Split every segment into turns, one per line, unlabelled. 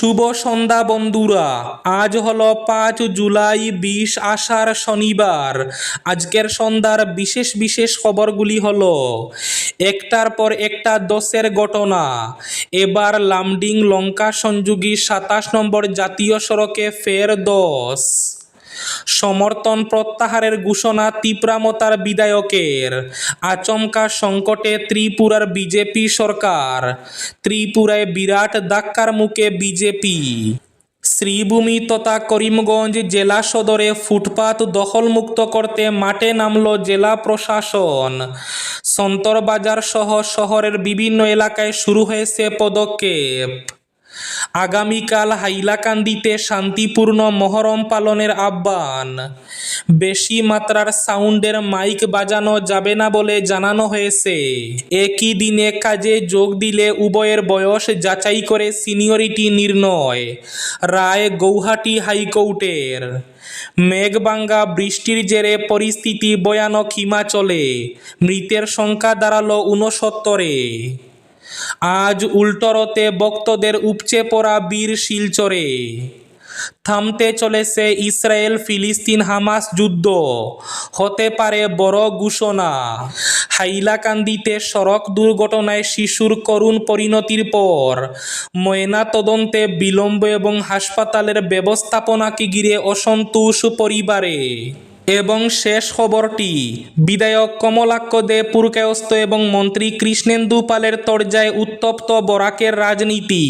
শুভ সন্ধ্যা, বন্ধুরা। আজ হলো পাঁচ জুলাই, বিশ আষাঢ় শনিবার। আজকের সন্ধ্যার বিশেষ বিশেষ খবরগুলি হল, একটার পর একটা দশের ঘটনা। এবার লামডিং লঙ্কা সংযোগী সাতাশ নম্বর জাতীয় সড়কে ফের দশ সমর্থন প্রত্যাহারের ঘোষণা তীব্রামতার বিধায়কের। আচমকা সংকটে ত্রিপুরার বিজেপি সরকার। ত্রিপুরায় বিরাট ধাক্কার মুখে বিজেপি। শ্রীভূমি তথা করিমগঞ্জ জেলা সদরে ফুটপাত দখলমুক্ত করতে মাঠে নামল জেলা প্রশাসন। সন্তরবাজার সহ শহরের বিভিন্ন এলাকায় শুরু হয়েছে পদক্ষেপ। আগামীকাল হাইলাকান্দিতে শান্তিপূর্ণ মহরম পালনের আহ্বান। বেশি মাত্রার সাউন্ডের মাইক বাজানো যাবে না বলে জানানো হয়েছে। একই দিনে কাজে যোগ দিলে উভয়ের বয়স যাচাই করে সিনিয়রিটি নির্ণয়, রায় গৌহাটি হাইকোর্টের। মেঘবাঙ্গা বৃষ্টির জেরে পরিস্থিতি ভয়ানক হিমাচলে, মৃতের সংখ্যা দাঁড়াল ঊনসত্তরে। আজ উল্টোরতে ভক্তদের উপচে পড়া বীর শিলচরে। থামতে চলেছে ইসরায়েল ফিলিস্তিন হামাস যুদ্ধ। হতে পারে বড় ঘোষণা। হাইলাকান্দিতে সড়ক দুর্ঘটনায় শিশুর করুণ পরিণতির পর ময়না তদন্তে বিলম্ব এবং হাসপাতালের ব্যবস্থাপনাকে ঘিরে অসন্তোষ পরিবারে। এবং শেষ খবরটি, বিধায়ক কমলাক্ষ দে পুরকায়স্ত এবং মন্ত্রী কৃষ্ণেন্দু পালের তরজায় উত্তপ্ত বরাকের রাজনীতি।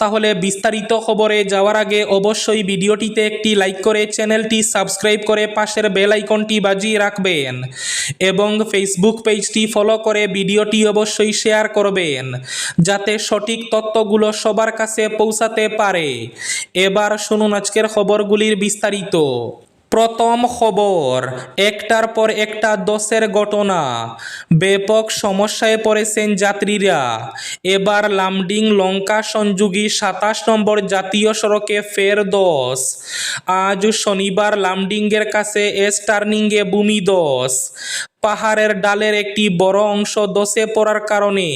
তাহলে বিস্তারিত খবরে যাওয়ার আগে অবশ্যই ভিডিওটিতে একটি লাইক করে চ্যানেলটি সাবস্ক্রাইব করে পাশের বেল আইকনটি বাজিয়ে রাখবেন এবং ফেসবুক পেজটি ফলো করে ভিডিওটি অবশ্যই শেয়ার করবেন, যাতে সঠিক তথ্যগুলো সবার কাছে পৌঁছাতে পারে। এবার শুনুন আজকের খবরগুলির বিস্তারিত। প্রথম খবর, একটার পর একটা দশের ঘটনা। ব্যাপক সমস্যায় পড়েছেন যাত্রীরা। এবার লামডিং লঙ্কা সংযোগী সাতাশ নম্বর জাতীয় সড়কে ফের দশ আজ শনিবার লামডিংয়ের কাছে এস টার্নিংয়ে ভূমি দশ পাহাড়ের ডালের একটি বড় অংশ দশে পড়ার কারণে।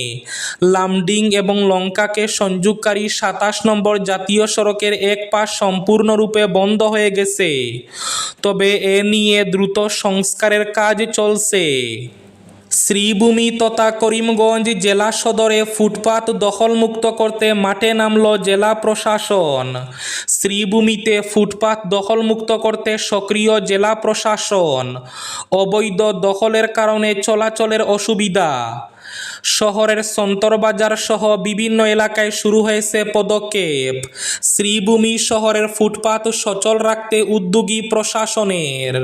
লামডিং এবং লঙ্কাকে সংযোগকারী সাতাশ নম্বর জাতীয় সড়কের এক পাশ সম্পূর্ণরূপে বন্ধ হয়ে গেছে। তবে এ নিয়ে দ্রুত সংস্কারের কাজ চলছে। শ্রীভূমি তথা করিমগঞ্জ জেলা সদরে ফুটপাত দখলমুক্ত করতে মাঠে নামল জেলা প্রশাসন। শ্রীভূমিতে ফুটপাত দখলমুক্ত করতে সক্রিয় জেলা প্রশাসন। অবৈধ দখলের কারণে চলাচলের অসুবিধা। শহরের সন্তরবাজার সহ বিভিন্ন এলাকায় শুরু হয়েছে পদক্ষেপ। শ্রীভূমি শহরের ফুটপাত সচল রাখতে উদ্যোগী প্রশাসনের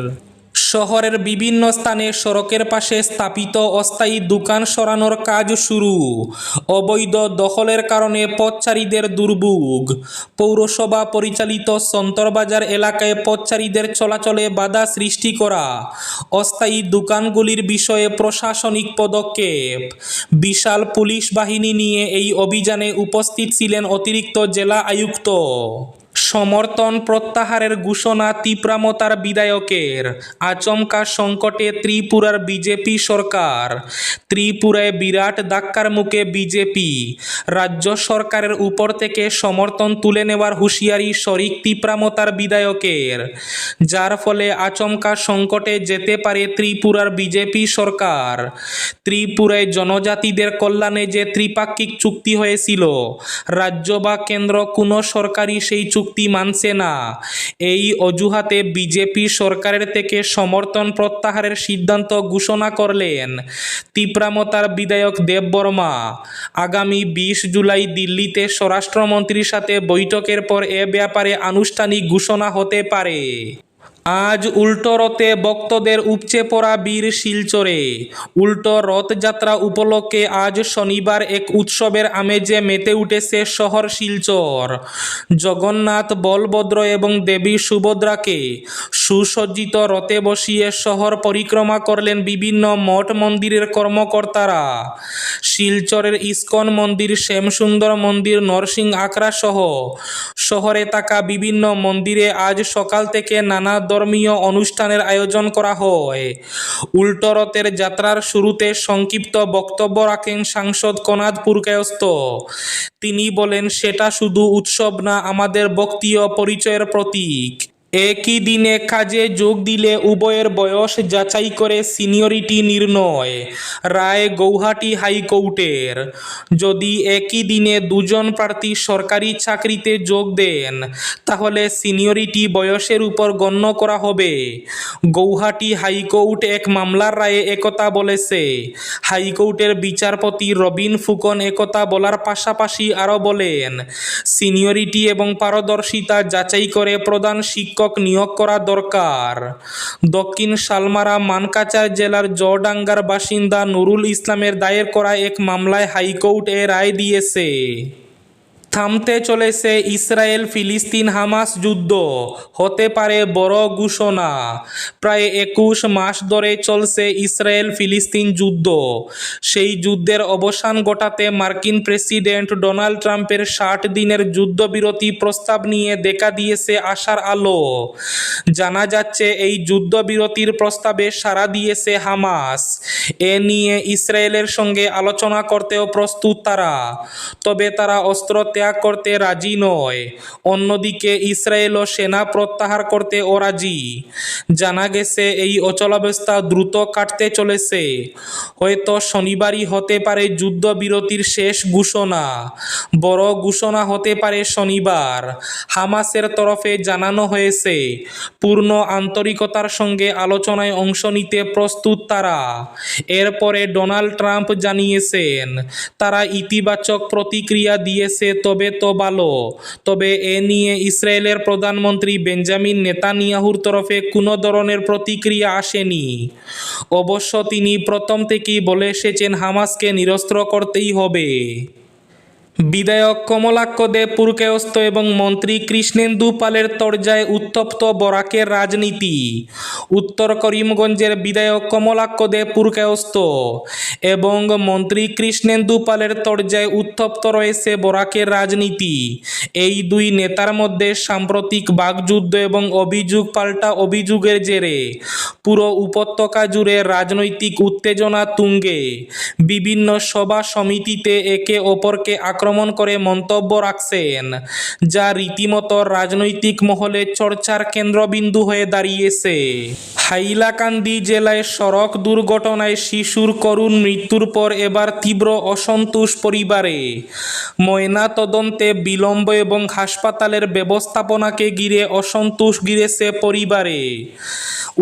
শহরের বিভিন্ন স্থানে সড়কের পাশে স্থাপিত অস্থায়ী দোকান সরানোর কাজ শুরু। অবৈধ দখলের কারণে পথচারীদের দুর্ভোগ। পৌরসভা পরিচালিত সন্তরবাজার এলাকায় পথচারীদের চলাচলে বাধা সৃষ্টি করা। অস্থায়ী দোকানগুলির বিষয়ে প্রশাসনিক পদক্ষেপ। বিশাল পুলিশ বাহিনী নিয়ে এই অভিযানে উপস্থিত ছিলেন অতিরিক্ত জেলা আয়ুক্ত। সমর্থন প্রত্যাহারের ঘোষণা তীব্রামতার বিধায়কের। আচমকা সংকটে ত্রিপুরার বিজেপি সরকার। ত্রিপুরায় বিরাট ধাক্কার মুখে বিজেপি। রাজ্য সরকারের উপর থেকে সমর্থন তুলে নেওয়ার হুঁশিয়ারি শরিক তীব্রামতার বিধায়কের। যার ফলে আচমকা সংকটে যেতে পারে ত্রিপুরার বিজেপি সরকার। ত্রিপুরায় জনজাতিদের কল্যাণে যে ত্রিপাক্ষিক চুক্তি হয়েছিল, রাজ্য বা কেন্দ্র কোনো সরকারই সেই চুক্তি মানছে না। এই অজুহাতে বিজেপি সরকারের থেকে সমর্থন প্রত্যাহারের সিদ্ধান্ত ঘোষণা করলেন তিপ্রামতার বিধায়ক দেববর্মা আগামী বিশ জুলাই দিল্লিতে স্বরাষ্ট্রমন্ত্রীর সাথে বৈঠকের পর এ ব্যাপারে আনুষ্ঠানিক ঘোষণা হতে পারে। আজ উল্টো রথে ভক্তদের উপচে পড়া বীর শিলচরে। উল্টো রথযাত্রা উপলক্ষে আজ শনিবার এক উৎসবের আমেজে মেতে উঠেছে শহর শিলচর। জগন্নাথ বলভদ্র এবং দেবী সুভদ্রাকে সুসজ্জিত রথে বসিয়ে শহর পরিক্রমা করলেন বিভিন্ন মঠ মন্দিরের কর্মকর্তারা। শিলচরের ইস্কন মন্দির, শ্যামসুন্দর মন্দির নরসিং আখড়া সহ শহরে থাকা বিভিন্ন মন্দিরে আজ সকাল থেকে নানা ধর্মীয় অনুষ্ঠানের আয়োজন করা হয়। উল্টো রথের যাত্রার শুরুতে সংক্ষিপ্ত বক্তব্য রাখেন সাংসদ কনাদ পুরকায়স্ত তিনি বলেন, সেটা শুধু উৎসব না, আমাদের বক্তীয় পরিচয়ের প্রতীক। একই দিনে কাজে যোগ দিলে উভয়ের বয়স যাচাই করে সিনিয়রিটি নির্ণয়। রায় গৌহাটি হাইকোর্টের। যদি একই দিনে দুজন প্রার্থী সরকারি চাকরিতে যোগ দেন, তাহলে সিনিয়রিটি বয়সের উপর গণ্য করা হবে। গৌহাটি হাইকোর্ট এক মামলার রায়ে একথা বলেছে। হাইকোর্টের বিচারপতি রবিন ফুকন একথা বলার পাশাপাশি আরও বলেন, সিনিয়রিটি এবং পারদর্শিতা যাচাই করে প্রধান শিক্ষক নিয়োগ করা দরকার। দক্ষিণ সালমারা মানকাচার জেলার জডাঙ্গার বাসিন্দা নুরুল ইসলামের দায়ের করা এক মামলায় হাইকোর্ট এ রায় দিয়েছে। থামতে চলেছে ইসরায়েল ফিলিস্তিন হামাস যুদ্ধ। হতে পারে বড় ঘোষণা। প্রায় একুশ মাস ধরে চলছে ইসরায়েল ফিলিস্তিন যুদ্ধ। সেই যুদ্ধের অবসান ঘটাতে মার্কিন প্রেসিডেন্ট ডোনাল্ড ট্রাম্পের ষাট দিনের যুদ্ধবিরতি প্রস্তাব নিয়ে দেখা দিয়েছে আশার আলো। জানা যাচ্ছে, এই যুদ্ধবিরতির প্রস্তাবে সাড়া দিয়েছে হামাস। এ নিয়ে ইসরায়েলের সঙ্গে আলোচনা করতেও প্রস্তুত তারা। তবে তারা অস্ত্র ত্যাগ করতে রাজি নয়। অন্যদিকে ইসরায়েলও সেনা প্রত্যাহার করতে ও রাজি জানা গেছে, এই অচলাবস্থা দ্রুত কাটতে চলেছে। হয়তো শনিবারই হতে পারে যুদ্ধবিরতির শেষ ঘোষণা। বড় ঘোষণা হতে পারে শনিবার। হামাসের তরফে জানানো হয়েছে, পূর্ণ আন্তরিকতার সঙ্গে আলোচনায় অংশ নিতে প্রস্তুত তারা। এরপরে ডোনাল্ড ট্রাম্প জানিয়েছেন, তারা ইতিবাচক প্রতিক্রিয়া দিয়েছে, তবে তো ভালো। তবে এ নিয়ে ইসরায়েলের প্রধানমন্ত্রী বেঞ্জামিন নেতানিয়াহুর তরফে কোনো ধরনের প্রতিক্রিয়া আসেনি। অবশ্য তিনি প্রথম থেকেই বলে এসেছেন, হামাসকে নিরস্ত্র করতেই হবে। বিধায়ক কমলাক্ষ দে পুরকায়স্ত এবং মন্ত্রী কৃষ্ণেন্দু পালের তরজায় উত্তপ্ত বরাকের রাজনীতি। উত্তর করিমগঞ্জের বিধায়ক কমলাক্ষ দে পুরকায়স্ত এবং মন্ত্রী কৃষ্ণেন্দু পালের তরজায় উত্তপ্ত রয়েছে বরাকের রাজনীতি। এই দুই নেতার মধ্যে সাম্প্রতিক বাগযুদ্ধ এবং অভিযোগ পাল্টা অভিযোগের জেরে পুরো উপত্যকা জুড়ে রাজনৈতিক উত্তেজনা তুঙ্গে। বিভিন্ন সভা সমিতিতে একে অপরকে আক্রমণ করে মন্তব্য রাখছেন, যা রীতিমতো রাজনৈতিক মহলে চর্চার কেন্দ্রবিন্দু হয়ে দাঁড়িয়েছে। হাইলাকান্দি জেলায় সড়ক দুর্ঘটনায় শিশুর করুণ মৃত্যুর পর এবার তীব্র অসন্তোষ পরিবারে। ময়না তদন্তে বিলম্ব এবং হাসপাতালের ব্যবস্থাপনাকে ঘিরে অসন্তোষ গিরেছে পরিবারে।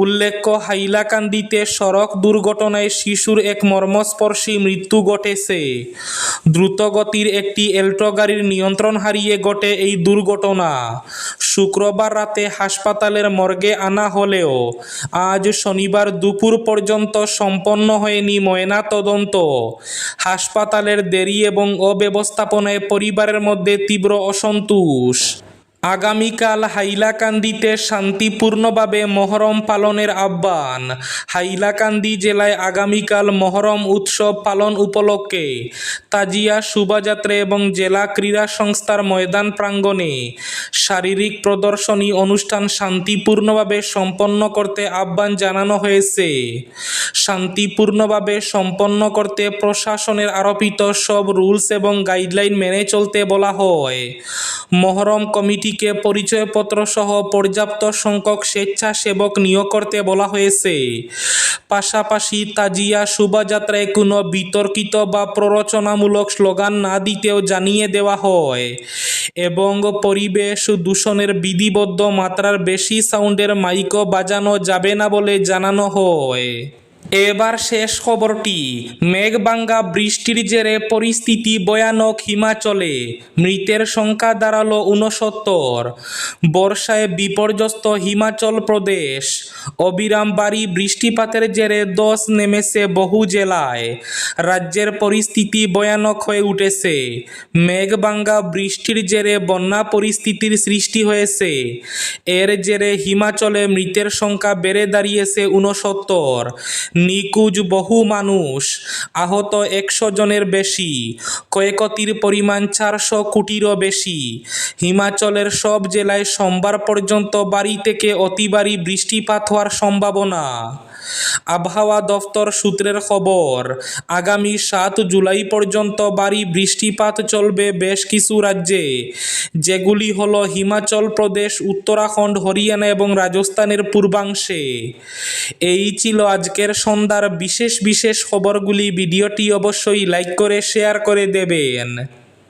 উল্লেখ্য, হাইলাকান্দিতে সড়ক দুর্ঘটনায় শিশুর এক মর্মস্পর্শী মৃত্যু ঘটেছে। দ্রুতগতির একটি এল্টো গাড়ির নিয়ন্ত্রণ হারিয়ে ঘটে এই দুর্ঘটনা। শুক্রবার রাতে হাসপাতালের মর্গে আনা হলেও আজ শনিবার দুপুর পর্যন্ত সম্পন্ন হয়নি ময়না তদন্ত। হাসপাতালের দেরি এবং অব্যবস্থাপনায় পরিবারের মধ্যে তীব্র অসন্তোষ। আগামীকাল হাইলাকান্দিতে শান্তিপূর্ণভাবে মহরম পালনের আহ্বান। হাইলাকান্দি জেলায় আগামীকাল মহরম উৎসব পালন উপলক্ষে তাজিয়া শোভাযাত্রা এবং জেলা ক্রীড়া সংস্থার ময়দান প্রাঙ্গণে শারীরিক প্রদর্শনী অনুষ্ঠান শান্তিপূর্ণভাবে সম্পন্ন করতে আহ্বান জানানো হয়েছে। শান্তিপূর্ণভাবে সম্পন্ন করতে প্রশাসনের আরোপিত সব রুলস এবং গাইডলাইন মেনে চলতে বলা হয়। মহরম কমিটিকে পরিচয়পত্র সহ পর্যাপ্ত সংখ্যক স্বেচ্ছাসেবক নিয়োগ করতে বলা হয়েছে। পাশাপাশি তাজিয়া শোভাযাত্রায় কোনো বিতর্কিত বা প্ররোচনামূলক স্লোগান না দিতেও জানিয়ে দেওয়া হয় এবং পরিবেশ দূষণের বিধিবদ্ধ মাত্রার বেশি সাউন্ডের মাইকও বাজানো যাবে না বলে জানানো হয়। এবার শেষ খবরটি, মেঘবাঙ্গা বৃষ্টির জেরে পরিস্থিতি ভয়ানক হিমাচলে, মৃতের সংখ্যা দাঁড়াল ঊনসত্তর। বর্ষায় বিপর্যস্ত হিমাচল প্রদেশ অবিরাম বাড়ি বৃষ্টিপাতের জেরে দশ নেমেছে বহু জেলায়। রাজ্যের পরিস্থিতি ভয়ানক হয়ে উঠেছে। মেঘবাঙ্গা বৃষ্টির জেরে বন্যা পরিস্থিতির সৃষ্টি হয়েছে। এর জেরে হিমাচলে মৃতের সংখ্যা বেড়ে দাঁড়িয়েছে ঊনসত্তর। নিখোঁজ বহু মানুষ, আহত একশো জনের বেশি, ক্ষয়ক্ষতির পরিমাণ চারশো কোটিরও বেশি। হিমাচলের সব জেলায় সোমবার পর্যন্ত বাড়ি থেকে অতিবারী বৃষ্টিপাত হওয়ার সম্ভাবনা। আবহাওয়া দফতর সূত্রের খবর, আগামী সাত জুলাই পর্যন্ত ভারী বৃষ্টিপাত চলবে বেশ কিছু রাজ্যে। যেগুলি হল হিমাচল প্রদেশ, উত্তরাখণ্ড, হরিয়ানা এবং রাজস্থানের পূর্বাংশে। এই ছিল আজকের সন্ধ্যার বিশেষ বিশেষ খবরগুলি। ভিডিওটি অবশ্যই লাইক করে, শেয়ার করে দেবেন।